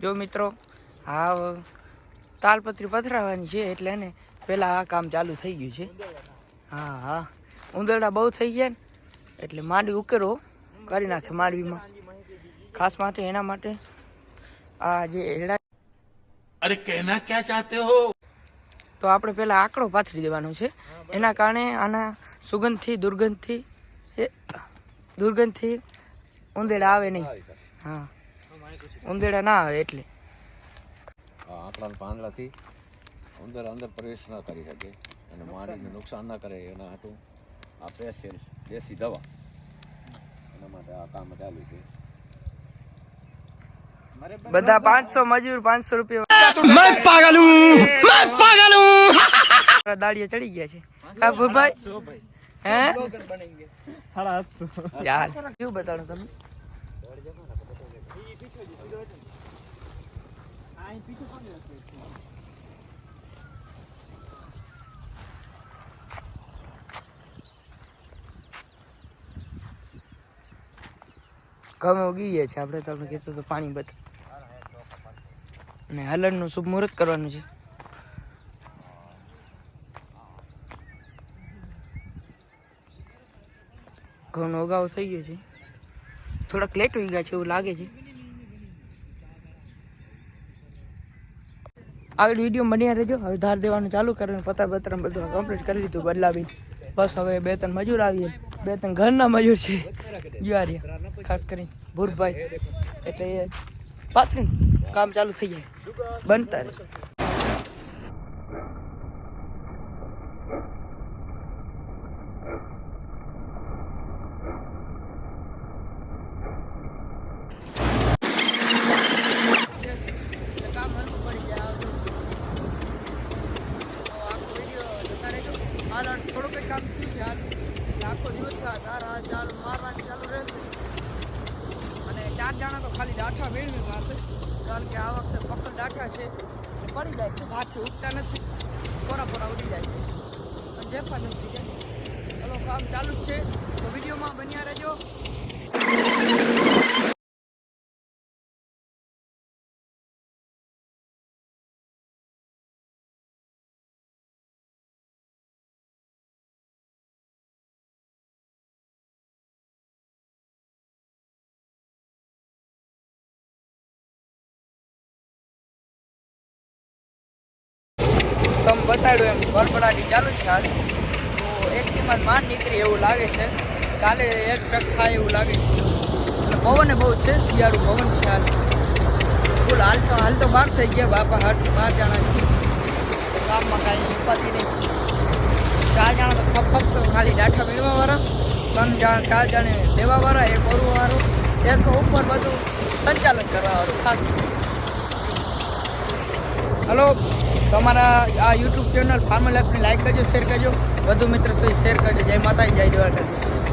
જો મિત્રો આ તાલપત્રી પથરાવાની છે એટલે ને પહેલાં આ કામ ચાલુ થઈ ગયું છે. હા હા. ઉંદરડા બહુ થઈ ગયા ને એટલે માંડવી ઉકેરો કરી નાખે માંડવીમાં. ખાસ માટે એના માટે આ જે એડા અરે કહેના ક્યાં ચાહતે હો? તો આપણે પહેલાં આંકડો પાથરી દેવાનો છે. એના કારણે આના સુગંધથી દુર્ગંધથી દુર્ગંધથી ઉંદેડા આવે નહીં. હા. ઉંદેડા ના આવે એટલે. આંકડાના પાંદડાથી ઉંદર અંદર પ્રવેશ ના કરી શકે અને મારીને નુકસાન ના કરે એના હાટું આ પેશિયલ દેશી દવા. એના માટે આ કામ ચાલુ છે. બધા પાંચસો મજૂર પાંચસો રૂપિયા મેં દાડીએ ચડી ગયા છે. કાબુ હે? યાર શું બતાડું તમને? તમે ગમે ઉગી ગયા છે. આપણે તમને કહેતો તો પાણી બધ અને હલનનું શુભ મુહૂર્ત કરવાનું છે. ઘઉંનો અગાઉ થઈ ગયો છે. થોડાક લેટ હોઈ ગયા છે એવું લાગે છે. આગળ વીડિયો બન્યા રહેજો. હવે ધાર દેવાનું ચાલુ કરીને પતર બતર બધું કમ્પ્લીટ કરી દીધું બદલાવી બસ હવે બે ત્રણ મજૂર આવીએ. બે ત્રણ ઘરના મજૂર છે. જુવારિયા ખાસ કરીને ભૂરભાઈ. એટલે એ પાછળ કામ ચાલુ થઈ જાય. બનતા રહે કામ હલકું પડી જાય તો આખો વીડિયો જોતા રહેજો હાલ હાલ થોડુંક જ કામ થયું છે હાલ એટલે આખો દિવસ આ ચાલુ મારવાની ચાલુ રહેશે. અને ચાર જણા તો ખાલી ડાઠા મેળવી પાસે કારણ કે આ વખતે પકડ ડાઠા છે. પડી જાય છે. હાથથી ઉગતા નથી. પોરા પોરા ઉડી જાય છે. પણ જે પણ નથી જાય ચાલો, કામ ચાલુ જ છે. તો વિડીયોમાં બન્યા રહેજો. તમ બતાડ્યું એમ ભરભરાટી ચાલુ છે હાલ. તો એક કિંમત માન નીકળી એવું લાગે છે. કાલે એક ટક થાય એવું લાગે છે. અને પવને બહુ છે, શિયાળું પવન છે હાલ. ફૂલ હાલ તો હાલ તો બહાર થઈ ગયા બાપા હાથ બાર જણા ગામમાં કાંઈ ઉપાધિ નહીં. ચાર જણા તો ફક્ત ખાલી ડાઠા મેળવા વાળા ત્રણ જણ, ચાર જણે દેવા વાળા એક ઓરવા વાળો એક ઉપર બધું સંચાલન કરવા વાળું ખાસ. હલો? તમારા આ યુટ્યુબ ચેનલ ફાર્મર લાઈફને લાઈક કરજો શેર કરજો. વધુ મિત્ર સુધી શેર કરજો. જય માતા જય દ્વારકાધીશ.